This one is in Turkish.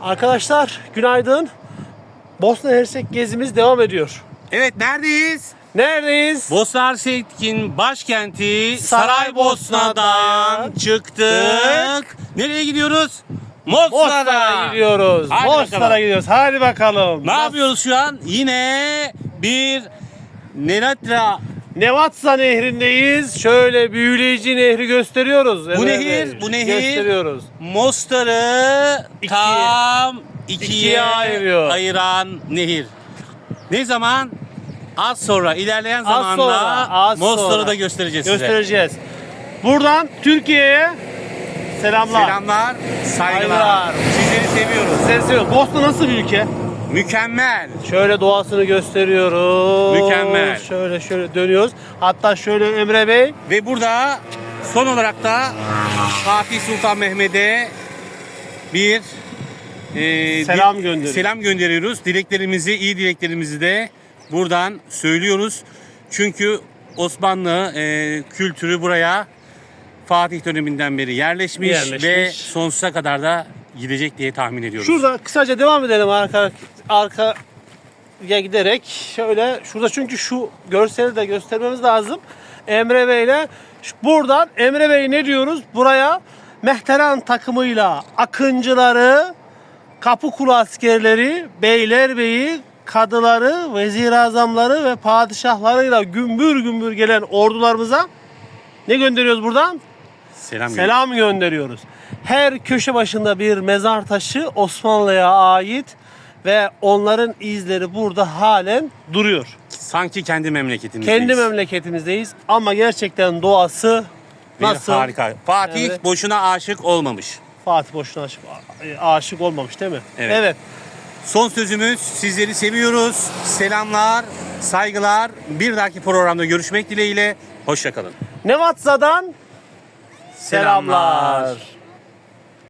Arkadaşlar günaydın. Bosna Hersek gezimiz devam ediyor. Evet neredeyiz? Neredeyiz? Bosna Hersek'in başkenti Saraybosna'dan çıktık. Nereye gidiyoruz? Mostar'a. Gidiyoruz. Hadi Mostar'a bakalım. gidiyoruz. Hadi bakalım. Ne yapıyoruz şu an? Yine bir Nenatra. Nevatsa nehrindeyiz. Şöyle büyüleyici nehri gösteriyoruz. Bu Evet, nehir, bu nehir Gösteriyoruz. Mostar'ı İkiye- tam ikiye, ikiye ayırıyor. ayıran nehir. Ne zaman? Az sonra, ilerleyen Az zamanda sonra, az Mostar'ı sonra. da göstereceğiz size. Göstereceğiz. Buradan Türkiye'ye selamlar. Selamlar, saygılar. Saygılar. Sizleri seviyoruz. Sizleri seviyoruz. Bosna nasıl bir ülke? Mükemmel. Şöyle doğasını gösteriyoruz. Mükemmel. Şöyle şöyle dönüyoruz. Hatta şöyle Emre Bey Ve burada son olarak da Fatih Sultan Mehmet'e bir e, Selam gönderiyoruz. Selam gönderiyoruz. Dileklerimizi, iyi dileklerimizi de buradan söylüyoruz. Çünkü Osmanlı e, kültürü buraya Fatih döneminden beri yerleşmiş, Yerleşmiş. ve sonsuza kadar da gidecek diye tahmin ediyoruz. Şurada kısaca devam edelim arka arkaya giderek. Şöyle şurada çünkü şu görseli de göstermemiz lazım. Emre Bey ile buradan Emre Bey ne diyoruz? Buraya Mehteran takımıyla akıncıları, Kapıkulu askerleri, Beylerbeyi, kadıları, vezir azamları ve padişahlarıyla gümbür gümbür gelen ordularımıza ne gönderiyoruz buradan? Selam, Selam gönderiyoruz. Her köşe başında bir mezar taşı Osmanlı'ya ait ve onların izleri burada halen duruyor. Sanki kendi memleketimizdeyiz. Kendi memleketimizdeyiz ama gerçekten doğası Bir nasıl? Harika. Fatih Evet. boşuna aşık olmamış. Fatih boşuna aşık, aşık olmamış değil mi? Evet. evet. Son sözümüz sizleri seviyoruz. Selamlar, saygılar. Bir dahaki programda görüşmek dileğiyle. Hoşçakalın. Nevatza'dan selamlar. Selamlar.